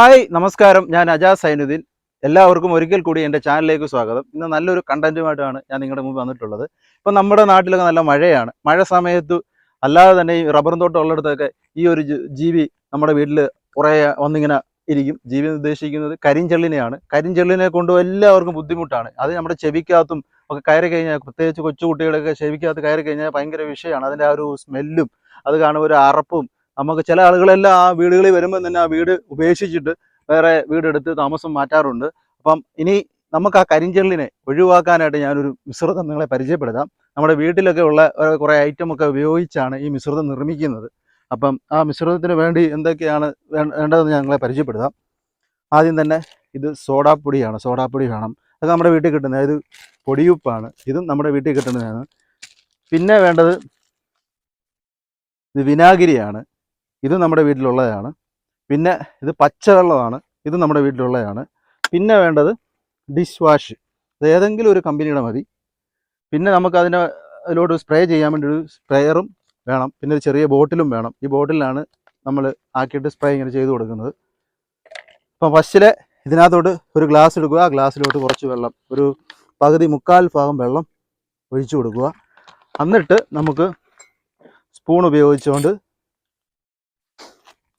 Hi നമസ്കാരം. ഞാൻ അജാസ് സൈനുദ്ദീൻ. എല്ലാവർക്കും ഒരിക്കൽ കൂടി എന്റെ ചാനലിലേക്ക് സ്വാഗതം. ഇന്ന് നല്ലൊരു കണ്ടന്റുമായിട്ടാണ് ഞാൻ നിങ്ങളുടെ മുമ്പ് വന്നിട്ടുള്ളത്. ഇപ്പം നമ്മുടെ നാട്ടിലൊക്കെ നല്ല മഴയാണ്. മഴ സമയത്ത് അല്ലാതെ തന്നെ ഈ റബ്ബറും തോട്ടം ഉള്ളിടത്തൊക്കെ ഈ ഒരു ജീവി നമ്മുടെ വീട്ടിൽ കുറേ വന്നിങ്ങനെ ഇരിക്കും. ജീവി ഉദ്ദേശിക്കുന്നത് കരിഞ്ചെള്ളിനെയാണ്. കരിഞ്ചെള്ളിനെ കൊണ്ട് എല്ലാവർക്കും ബുദ്ധിമുട്ടാണ്. അത് നമ്മുടെ ചെവിക്കകത്തും ഒക്കെ കയറി കഴിഞ്ഞാൽ പ്രത്യേകിച്ച് കൊച്ചുകുട്ടികളൊക്കെ ചെവിക്കകത്ത് കയറി കഴിഞ്ഞാൽ ഭയങ്കര വിഷയമാണ്. അതിന്റെ ആ ഒരു സ്മെല്ലും അത് കാണുമ്പോൾ ഒരു അറപ്പും നമുക്ക് ചില ആളുകളെല്ലാം ആ വീടുകളിൽ വരുമ്പോൾ തന്നെ ആ വീട് ഉപേക്ഷിച്ചിട്ട് വേറെ വീടെടുത്ത് താമസം മാറ്റാറുണ്ട്. അപ്പം ഇനി നമുക്ക് ആ കരിഞ്ചെള്ളിനെ ഒഴിവാക്കാനായിട്ട് ഞാനൊരു മിശ്രിതം നിങ്ങളെ പരിചയപ്പെടുത്താം. നമ്മുടെ വീട്ടിലൊക്കെ ഉള്ള കുറേ ഐറ്റം ഒക്കെ ഉപയോഗിച്ചാണ് ഈ മിശ്രിതം നിർമ്മിക്കുന്നത്. അപ്പം ആ മിശ്രിതത്തിന് വേണ്ടി എന്തൊക്കെയാണ് വേണ്ടതെന്ന് ഞാൻ നിങ്ങളെ പരിചയപ്പെടുത്താം. ആദ്യം തന്നെ ഇത് സോഡാപ്പൊടിയാണ്. സോഡാപ്പൊടി വേണം. അത് നമ്മുടെ വീട്ടിൽ കിട്ടുന്നത് ഇത് പൊടിയുപ്പാണ്. ഇതും നമ്മുടെ വീട്ടിൽ കിട്ടുന്നതാണ്. പിന്നെ വേണ്ടത് ഇത് വിനാഗിരിയാണ്. ഇത് നമ്മുടെ വീട്ടിലുള്ളതാണ്. പിന്നെ ഇത് പച്ചവെള്ളമാണ്. ഇത് നമ്മുടെ വീട്ടിലുള്ളതാണ്. പിന്നെ വേണ്ടത് ഡിഷ് വാഷ് അത് ഏതെങ്കിലും ഒരു കമ്പനിയുടെ മതി. പിന്നെ നമുക്ക് അതിലോട്ട് സ്പ്രേ ചെയ്യാൻ വേണ്ടി ഒരു സ്പ്രേയറും വേണം. പിന്നെ ഒരു ചെറിയ ബോട്ടിലും വേണം. ഈ ബോട്ടിലാണ് നമ്മൾ ആക്കിയിട്ട് സ്പ്രേ ഇങ്ങനെ ചെയ്ത് കൊടുക്കുന്നത്. അപ്പം ഫസ്റ്റിലെ ഇതിനകത്തോട്ട് ഒരു ഗ്ലാസ് എടുക്കുക. ആ ഗ്ലാസ്സിലോട്ട് കുറച്ച് വെള്ളം ഒരു പകുതി മുക്കാൽ ഭാഗം വെള്ളം ഒഴിച്ചു കൊടുക്കുക. എന്നിട്ട് നമുക്ക് സ്പൂൺ ഉപയോഗിച്ചുകൊണ്ട്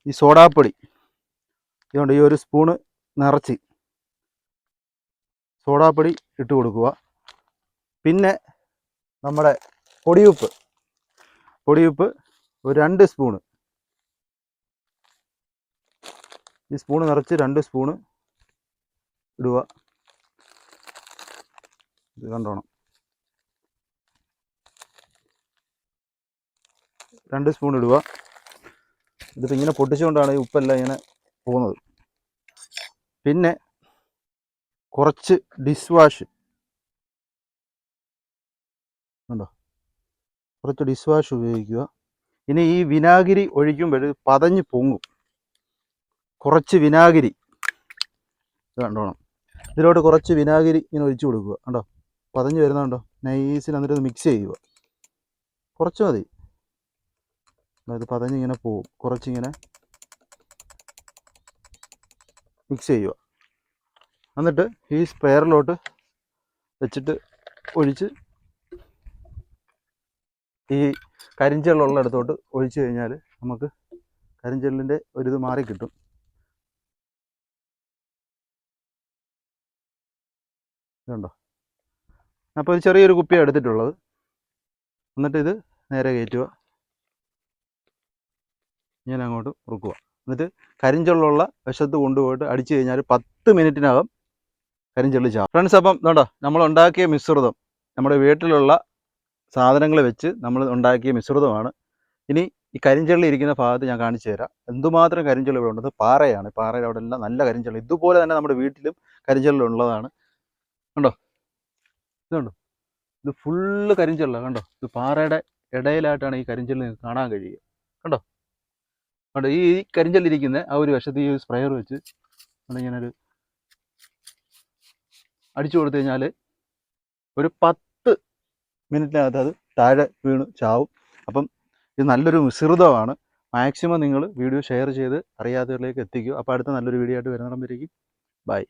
ഈ സോഡാപ്പൊടി. ഇതുകൊണ്ട് ഈ ഒരു സ്പൂണ് നിറച്ച് സോഡാപ്പൊടി ഇട്ട് കൊടുക്കുക. പിന്നെ നമ്മുടെ പൊടിയുപ്പ്. പൊടിയുപ്പ് ഒരു രണ്ട് സ്പൂണ് ഈ സ്പൂണ് നിറച്ച് രണ്ട് സ്പൂണ് ഇടുക. ഇത് കണ്ടോണം. രണ്ട് സ്പൂൺ ഇടുക. ഇതിപ്പോൾ ഇങ്ങനെ പൊട്ടിച്ചുകൊണ്ടാണ് ഈ ഉപ്പെല്ലാം ഇങ്ങനെ പോകുന്നത്. പിന്നെ കുറച്ച് ഡിഷ് വാഷ് ഉണ്ടോ കുറച്ച് ഡിഷ് വാഷ് ഉപയോഗിക്കുക. ഇനി ഈ വിനാഗിരി ഒഴിക്കുമ്പോൾ പതഞ്ഞ് പൊങ്ങും. കുറച്ച് വിനാഗിരി. കണ്ടോണം. ഇതിലോട്ട് കുറച്ച് വിനാഗിരി ഇങ്ങനെ ഒഴിച്ചു കൊടുക്കുക. കണ്ടോ? പതഞ്ഞ് വരുന്നുണ്ടോ നൈസിന് എന്നിട്ട് മിക്സ് ചെയ്യുക. കുറച്ച് മതി. അതായത് പതഞ്ഞിങ്ങനെ പോവും. കുറച്ചിങ്ങനെ മിക്സ് ചെയ്യുക. എന്നിട്ട് ഈ സ്പെയറിലോട്ട് വെച്ചിട്ട് ഒഴിച്ച് ഈ കരിഞ്ചെള്ളുള്ള അടുത്തോട്ട് ഒഴിച്ചു കഴിഞ്ഞാൽ നമുക്ക് കരിഞ്ചെള്ളിന്റെ ഒരിത് മാറി കിട്ടും. ഇതുണ്ടോ? അപ്പോൾ ഒരു ചെറിയൊരു കുപ്പിയാണ് എടുത്തിട്ടുള്ളത്. എന്നിട്ട് ഇത് നേരെ കയറ്റുക. ഇങ്ങനെ അങ്ങോട്ട് മുറുക്കുക എന്നിട്ട് കരിഞ്ചൊള്ളുള്ള വിശത്ത് കൊണ്ടുപോയിട്ട് അടിച്ചു കഴിഞ്ഞാൽ പത്ത് മിനിറ്റിനകം കരിഞ്ചൊള്ളി ചാവും. ഫ്രണ്ട്സ് അപ്പം നോട്ടോ നമ്മൾ ഉണ്ടാക്കിയ മിശ്രിതം നമ്മുടെ വീട്ടിലുള്ള സാധനങ്ങൾ വെച്ച് നമ്മൾ ഉണ്ടാക്കിയ മിശ്രിതമാണ്. ഇനി ഈ കരിഞ്ചള്ളി ഇരിക്കുന്ന ഭാഗത്ത് ഞാൻ കാണിച്ചു തരാം. എന്തുമാത്രം കരിഞ്ചള്ളി ഇവിടെ ഉണ്ടത്? പാറയാണ്. പാറയുടെ അവിടെ എല്ലാം നല്ല കരിഞ്ചള്ളി. ഇതുപോലെ തന്നെ നമ്മുടെ വീട്ടിലും കരിഞ്ചള്ളി ഉള്ളതാണ്. കണ്ടോ? ഇതുണ്ടോ? ഇത് ഫുള്ള് കരിഞ്ചള്ള. കണ്ടോ? ഇത് പാറയുടെ ഇടയിലായിട്ടാണ് ഈ കരിഞ്ചള്ളി കാണാൻ കഴിയുക. കണ്ടോ? കണ്ടോ ഈ കരിഞ്ചല്ലിരിക്കുന്ന ആ ഒരു വശത്ത് ഈ സ്പ്രെയർ വെച്ച് ഇങ്ങനൊരു അടിച്ചു കൊടുത്തു കഴിഞ്ഞാൽ ഒരു പത്ത് മിനിറ്റിനകത്ത് അത് താഴെ വീണ് ചാവും. അപ്പം ഇത് നല്ലൊരു മിശ്രിതമാണ്. മാക്സിമം നിങ്ങൾ വീഡിയോ ഷെയർ ചെയ്ത് അറിയാത്തവരിലേക്ക് എത്തിക്കുക. അപ്പോൾ അടുത്ത നല്ലൊരു വീഡിയോ ആയിട്ട് വരുന്നിടം ബൈ.